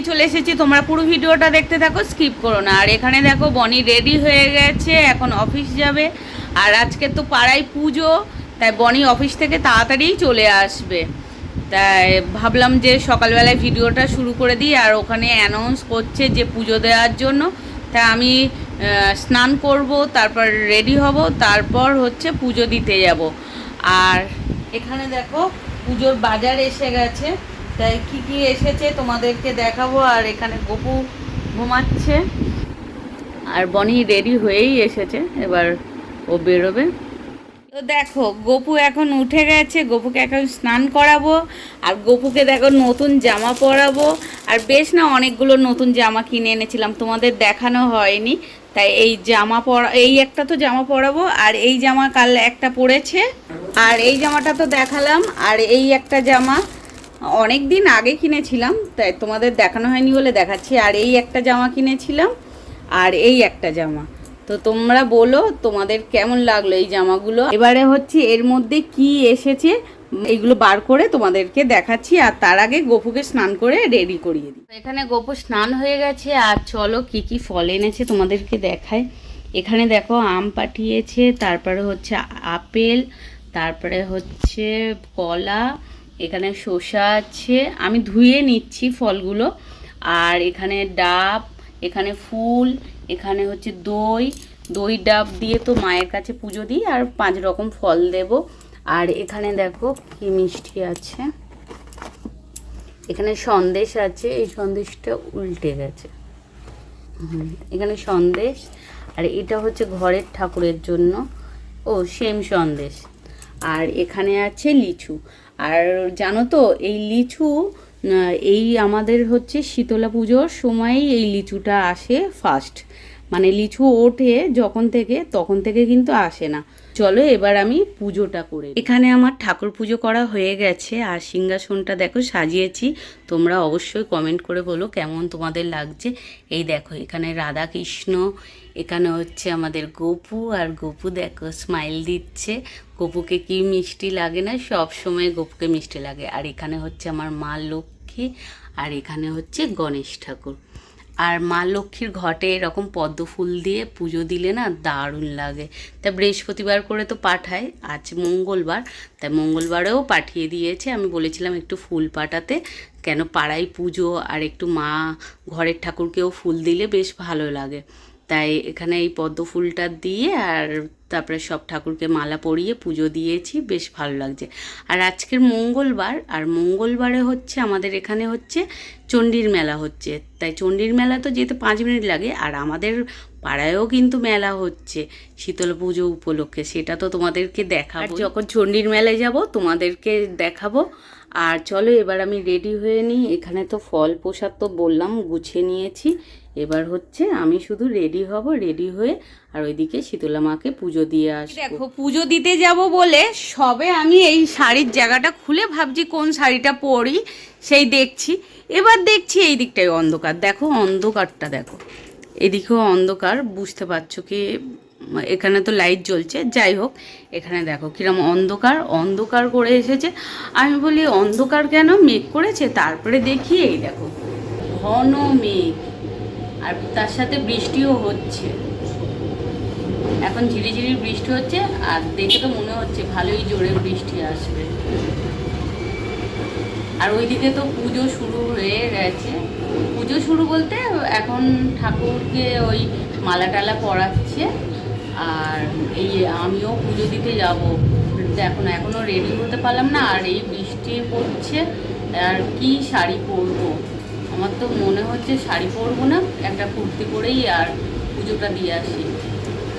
নিয়ে চলে এসেছি। তোমরা পুরো ভিডিওটা দেখতে থাকো, স্কিপ করো না। আর এখানে দেখো, বনি রেডি হয়ে গেছে, এখন অফিস যাবে। আর আজকে তো পাড়ায় পুজো, তাই বনি অফিস থেকে তাড়াতাড়ি চলে আসবে। তাই ভাবলাম যে সকালবেলায় ভিডিওটা শুরু করে দিই, আর ওখানে অ্যানাউন্স করছে যে পুজো দেওয়ার জন্য। তা আমি স্নান করব, তারপর রেডি হব, তারপর হচ্ছে পুজো দিতে যাব। আর এখানে দেখো, পুজোর বাজার এসে গেছে। তাই কি কি এসেছে তোমাদেরকে দেখাবো? আর এখানে গপু ঘুমাচ্ছে। আর বনি রেডি হয়েই এসেছে। এবার ও বেরোবে। তো দেখো, গপু এখন উঠে গেছে। গপুকে এখন স্নান করাবো। আর গপুকে দেখো নতুন জামা পরাবো। আর বেশ না অনেকগুলো নতুন জামা কিনে এনেছিলাম। তোমাদের দেখানো হয়নি। তাই এই জামা পরা, এই একটা তো জামা পরাবো। আর এই জামা কাল একটা পরেছে। আর এই জামাটা তো দেখালাম। আর এই একটা জামা অনেক দিন আগে কিনেছিলাম, তাই তোমাদের দেখানো হয়নি বলে দেখাচ্ছি। আর এই একটা জামা কিনেছিলাম, আর এই একটা জামা। তো তোমরা বলো, তোমাদের কেমন লাগল এই জামাগুলো? এবারে হচ্ছে এর মধ্যে কি এসেছে, এইগুলো বার করে তোমাদেরকে দেখাচ্ছি, আর তার আগে গপুকে স্নান করে রেডি করিয়ে দিই। এখানে গপু স্নান হয়ে গেছে, আর চলো কি কি ফল এনেছে তোমাদেরকে দেখায় এখানে দেখো আম পাঠিয়েছে, তারপরে হচ্ছে আপেল, তারপরে হচ্ছে কলা এখানে শসা আছে। আমি ধুয়ে নিচ্ছি ফলগুলো। আর এখানে ডাব, এখানে ফুল, এখানে হচ্ছে দই। দই, ডাব দিয়ে তো মায়ের কাছে পুজো দিই আর পাঁচ রকম ফল দেব। আর এখানে দেখো কি মিষ্টি আছে। এখানে সন্দেশ আছে। এই সন্দেশটা উল্টে গেছে। এখানে সন্দেশ। আর এটা হচ্ছে ঘরের ঠাকুরের জন্য। ও, সেম সন্দেশ। আর এখানে আছে লিচু। আর জানো তো, এই লিচু এই আমাদের হচ্ছে শীতলা পুজোর সময়ই এই লিচুটা আসে ফার্স্ট মানে লিচু ওঠে যখন থেকে, তখন থেকে কিন্তু আসে না। চলো এবার আমি পুজোটা করে এখানে আমার ঠাকুর পুজো করা হয়ে গেছে, আর সিংহাসনটা দেখো সাজিয়েছি। তোমরা অবশ্যই কমেন্ট করে বলো কেমন তোমাদের লাগছে। এই দেখো, এখানে রাধা কৃষ্ণ এখানে হচ্ছে আমাদের গপু, আর গপু দেখো স্মাইল দিচ্ছে। গপুকে কি মিষ্টি লাগে না? সব সময় গপুকে মিষ্টি লাগে। আর এখানে হচ্ছে আমার মা লক্ষ্মী, আর এখানে হচ্ছে গণেশ ঠাকুর। আর মা লক্ষ্মীর ঘটে এরকম পদ্ম ফুল দিয়ে পুজো দিলে না দারুণ লাগে। তা বৃহস্পতিবার করে তো পাঠায়, আজ মঙ্গলবার। তাই মঙ্গলবারেও পাঠিয়ে দিয়েছে। আমি বলেছিলাম একটু ফুল পাঠাতে, কেন পাড়ায় পুজো, আর একটু মা ঘরের ঠাকুরকেও ফুল দিলে বেশ ভালো লাগে। তাই এখানে এই পদ্ম ফুলটা দিয়ে আর তারপরে সব ঠাকুরকে মালা পরিয়ে পুজো দিয়েছি, বেশ ভালো লাগছে। আর আজকের মঙ্গলবার, আর মঙ্গলবারে হচ্ছে আমাদের এখানে হচ্ছে চণ্ডীর মেলা হচ্ছে। তাই চণ্ডীর মেলা তো যেতে পাঁচ মিনিট লাগে, আর আমাদের পাড়ায়ও কিন্তু মেলা হচ্ছে শীতল পুজো উপলক্ষে, সেটা তো তোমাদেরকে দেখাবো। যখন চণ্ডীর মেলায় যাব, তোমাদেরকে দেখাবো। আর চলো এবার আমি রেডি হয়ে নিই। এখানে তো ফল প্রসাদ তো বললাম, গুছিয়ে নিয়েছি। এবার হচ্ছে আমি শুধু রেডি হব রেডি হয়ে আর ওইদিকে শীতলা মাকে পুজো দিয়ে আসব। দেখো, পুজো দিতে যাব বলে সবে আমি এই শাড়ির জায়গাটা খুলে ভাবছি কোন শাড়িটা পরি, সেই দেখছি। এবার দেখছি এই দিকটায় অন্ধকার। দেখো, অন্ধকারটা দেখো। এদিকেও অন্ধকার, বুঝতে পারছ কি? এখানে তো লাইট জ্বলছে, যাই হোক, এখানে দেখো কিরম অন্ধকার অন্ধকার করে এসেছে। আমি বলি, অন্ধকার কেন? মেঘ করেছে? তারপরে দেখি এই দেখো, ঘন মেঘ। আর তার সাথে বৃষ্টিও হচ্ছে। এখন ঝিরিঝিরি বৃষ্টি হচ্ছে আর দেখে তো মনে হচ্ছে ভালোই জোরে বৃষ্টি আসবে। আর ওইদিকে তো পুজো শুরু হয়ে গেছে। পুজো শুরু বলতে এখন ঠাকুরকে ওই মালা টালা পরাচ্ছে আর এই আমিও পুজো দিতে যাব। এখন এখনও রেডি হতে পারলাম না আর এই বৃষ্টি পড়ছে। আর কি শাড়ি পরবো? আমার তো মনে হচ্ছে শাড়ি পরবো না, একটা কুর্তি পরেই আর পুজোটা দিয়ে আসি।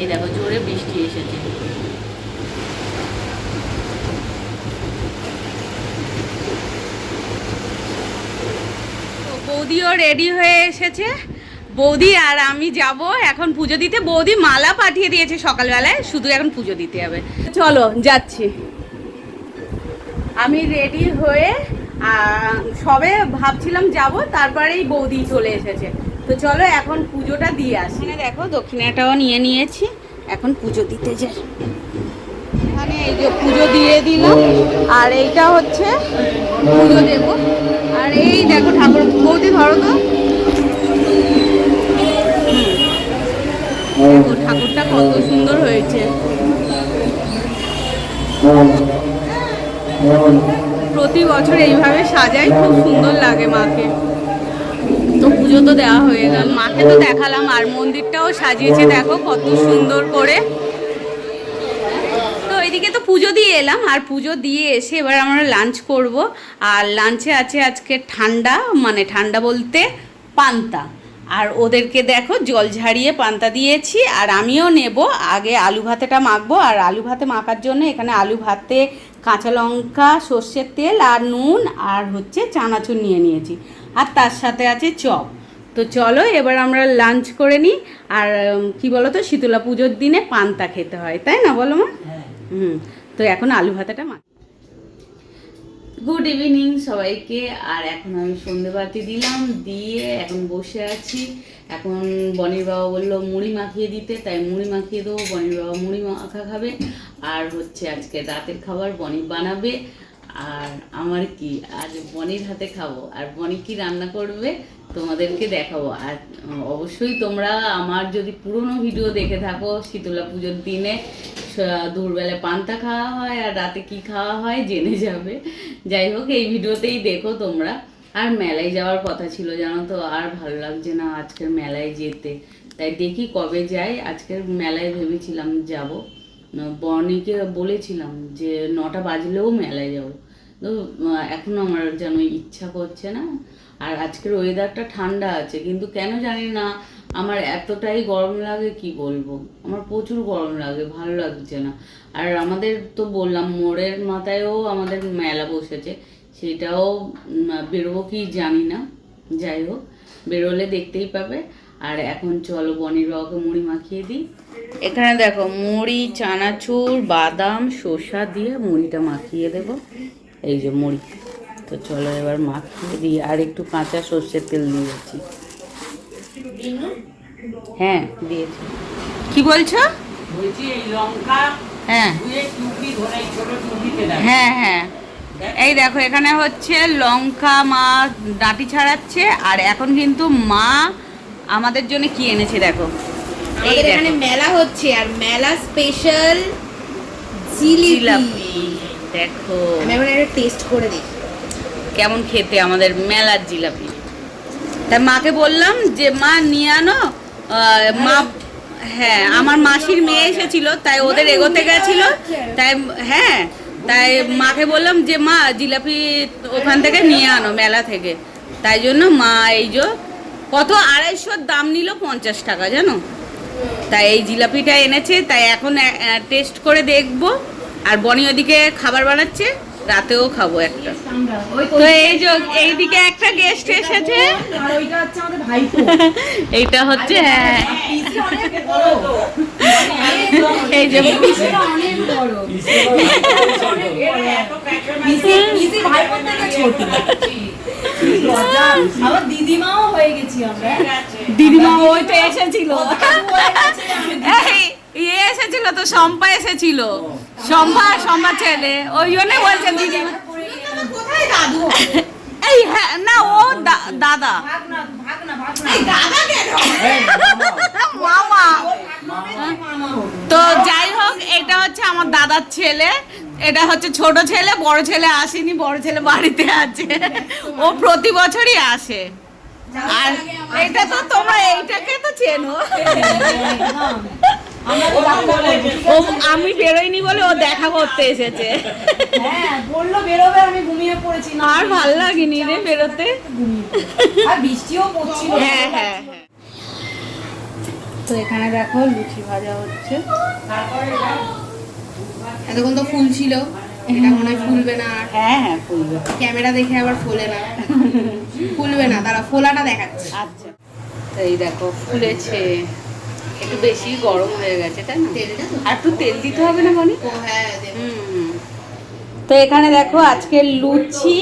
এই দেখো, জোরে বৃষ্টি এসেছে। বৌদিও রেডি হয়ে এসেছে। বৌদি আর আমি যাব এখন পুজো দিতে। বৌদি মালা পাঠিয়ে দিয়েছে সকালবেলায়, শুধু এখন পুজো দিতে হবে। চলো, যাচ্ছি। আমি রেডি হয়ে সবে ভাবছিলাম যাব, তারপরেই বৌদি চলে এসেছে। তো চলো এখন পুজোটা দিয়ে আসি। দেখো, দক্ষিণাটাও নিয়ে নিয়েছি। এখন পুজো দিতে যাই। এখানে এই যে পুজো দিয়ে দিলাম। আর এইটা হচ্ছে পুজো দেব। আর আর এই দেখো ঠাকুর, বৌদি ধরো তো। দেখো ঠাকুরটা কত সুন্দর হয়েছে। প্রতি বছর এইভাবে সাজাই, খুব সুন্দর লাগে মাকে। তো পুজো তো দেওয়া হয়ে গেল। মাকে তো দেখালাম, আর মন্দিরটাও সাজিয়েছে, দেখো কত সুন্দর করে। তো এদিকে তো পুজো দিয়ে এলাম, আর পুজো দিয়ে এসে এবার আমরা লাঞ্চ করব। আর লাঞ্চে আছে আজকে ঠান্ডা মানে ঠান্ডা বলতে পান্তা। আর ওদেরকে দেখো, জল ঝাড়িয়ে পান্তা দিয়েছি, আর আমিও নেব। আগে আলু ভাতেটা মাখবো, আর আলু ভাতে মাখার জন্য এখানে আলু ভাতে কাঁচা লঙ্কা সর্ষের তেল আর নুন আর হচ্ছে চানাচুর নিয়ে নিয়েছি। আর তার সাথে আছে চপ। তো চলো এবার আমরা লাঞ্চ করে নিই। আর কি বলো তো শীতলা পুজোর দিনে পান্তা খেতে হয় তাই না বলো মা? হুম তো এখন আলু ভাতাটা মা গুড ইভিনিং সবাইকে। আর এখন আমি সন্ধেবাতি দিলাম, দিয়ে এখন বসে আছি। এখন বনির বাবা বলল মুড়ি মাখিয়ে দিতে, তাই মুড়ি মাখিয়ে দেবো, বনির বাবা মুড়ি মাখা খাবে। আর হচ্ছে আজকে রাতের খাবার বনি বানাবে। আর আমার কি, আজ বনির হাতে খাব। আর বনি কি রান্না করবে তোমাদেরকে দেখাবো। আর অবশ্যই তোমরা আমার যদি পুরনো ভিডিও দেখে থাকো, শীতলা পুজোর দিনে দুপুরবেলা পান্তা খাওয়া হয় আর রাতে কি খাওয়া হয় জেনে যাবে। যাই হোক, এই ভিডিওতেই দেখো তোমরা। আর মেলায় যাওয়ার কথা ছিল, জানো তো, আর ভালো লাগছে না আজকের মেলায় যেতে। তাই দেখি কবে যাই। আজকের মেলায় ভেবেছিলাম যাব। বর্ণিকে বলেছিলাম যে নটা বাজলেও মেলায় যাব। তো আহ, এখনও আমার যেন ইচ্ছা করছে না। আর আজকের ওয়েদারটা ঠান্ডা আছে কিন্তু কেন জানি না আমার এতটাই গরম লাগে কি বলব? আমার প্রচুর গরম লাগে ভালো লাগছে না। আর আমাদের তো বললাম মোড়ের মাথায়ও আমাদের মেলা বসেছে সেটাও বেরোবো কি জানি না। যাই হোক বেরোলে দেখতেই পাবে। আর এখন চলো বনির বাবাকে মুড়ি মাখিয়ে দিই। এখানে দেখো মুড়ি চানাচুর বাদাম শসা দিয়ে মুড়িটা মাখিয়ে দেব। এই যে মুড়ি। তো চলো এবার মাখিয়ে দিই আর একটু কাঁচা সর্ষের তেল দিয়েছি হ্যাঁ দিয়েছি। কি বলছো? বলছি এই লঙ্কা হ্যাঁ। দেয় হ্যাঁ হ্যাঁ। এই দেখো এখানে হচ্ছে লঙ্কা মা ডাঁটি ছাড়াচ্ছে আর এখন কিন্তু মা আমাদের জন্য কি এনেছে দেখো। আমাদের এখানে মেলা হচ্ছে আর মেলা স্পেশাল জিলাপি। দেখো। আমি এখন টেস্ট করে দেখি। কেমন খেতে আমাদের মেলার জিলাপি। তাই মাকে বললাম যে মা নিয়ে আনো। মা হ্যাঁ আমার মাসির মেয়ে এসেছিল তাই ওদের এগোতে গেছিল। তাই হ্যাঁ তাই মাকে বললাম যে মা জিলাপি ওখান থেকে নিয়ে আনো মেলা থেকে। তাই জন্য মা এই যে কত আড়াইশোর দাম নিল পঞ্চাশ টাকা জানো? তাই এই জিলাপিটা এনেছে তাই এখন টেস্ট করে দেখব। আর বনি ওদিকে খাবার বানাচ্ছে রাতেও খাব একটা। তো এই যে এইদিকে একটা গেস্ট এসেছে। এইটা হচ্ছে হ্যাঁ। এই যে দিদিমাও হয়ে গেছি আমরা। দিদিমা ওই তো এসেছিল তো সম্পা এসেছিল। সম্পা সম্পা ছেলে। ওই জন্য বলছে দিদি। দাদু এই হ্যাঁ না ও দা- দাদা। কেন মামা। মামা। তো যাই হোক এটা হচ্ছে আমার দাদার ছেলে। এটা হচ্ছে ছোট ছেলে বড় ছেলে আসেনি বড় ছেলে বাড়িতে আছে। ও প্রতি বছরই আসে। আর এটা তো তোমরা এইটাকে তো চেনো। ও আমি বেরোইনি বলে ও দেখা করতে এসেছে। হ্যাঁ বলল বেরোবে আমি ঘুমিয়ে পড়েছি। আর ভালো লাগেনি রে বেরোতে? আর বৃষ্টিও পড়ছিল। হ্যাঁ হ্যাঁ হ্যাঁ। তো এখানে দেখো লুচি ভাজা হচ্ছে। এতক্ষণ তো ফুল ছিল। এটা মনে হয় ফুলবে না আর। হ্যাঁ হ্যাঁ ফুলবে। ক্যামেরা দেখে আবার ফোলে না। ফুলবে না তারা ফোলাটা দেখাচ্ছে। আচ্ছা। তো এই দেখো ফুলেছে। বেশি গরম হয়ে গেছে তাই না? আর একটু তেল দিতে হবে না হ্যাঁ দেব। তো এখানে দেখো আজকে লুচি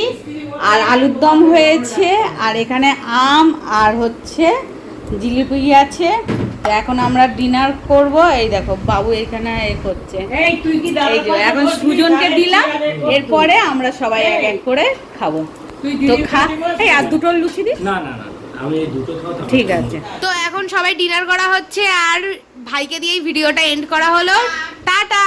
আর আলুর দম হয়েছে আর এখানে আম আর হচ্ছে জিলিপি আছে। তো এখন আমরা ডিনার করব। এই দেখো বাবু এখানে এ করছে। এই তুই কি দাদা এই যে এখন সুজনকে দিলাম। এরপরে আমরা সবাই এক এক করে খাব। তো খা। এই আর দুটো লুচি দি না না না। ঠিক আছে। তো এখন সবাই ডিনার করা হচ্ছে আর ভাইকে দিয়েই ভিডিওটা এন্ড করা হলো। টাটা!